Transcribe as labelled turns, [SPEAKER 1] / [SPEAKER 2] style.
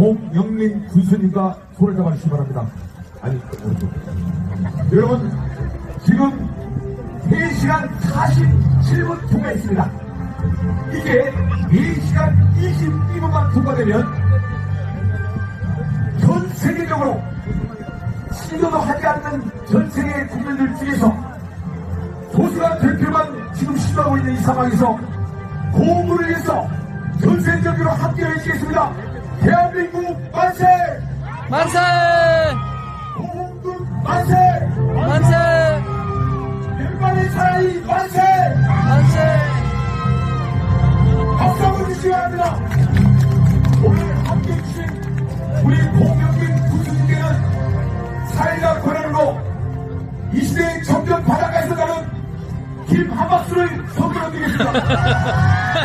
[SPEAKER 1] 공영민 군수님과 손을 잡아주시기 바랍니다. 아니. 여러분, 지금 3시간 47분 통과했습니다. 이게 4시간 22분만 통과되면 전 세계적으로 신도도 하지 않는 전 세계 국민들 중에서 소수가 대표만 지금 시도하고 있는 이 상황에서 고물을 위해서 전세적으로 함께 해주겠습니다. 만세! 만세!
[SPEAKER 2] 만세!
[SPEAKER 1] 일반의 사나이 만세!
[SPEAKER 2] 만세!
[SPEAKER 1] 박수 한번 주시기 바랍니다. 오늘 함께 해주신 우리 공영민 군수님께는 사회가 권한으로 이 시대의 점점 바닷가에서 가는 김 한 박수를 선물해 드리겠습니다.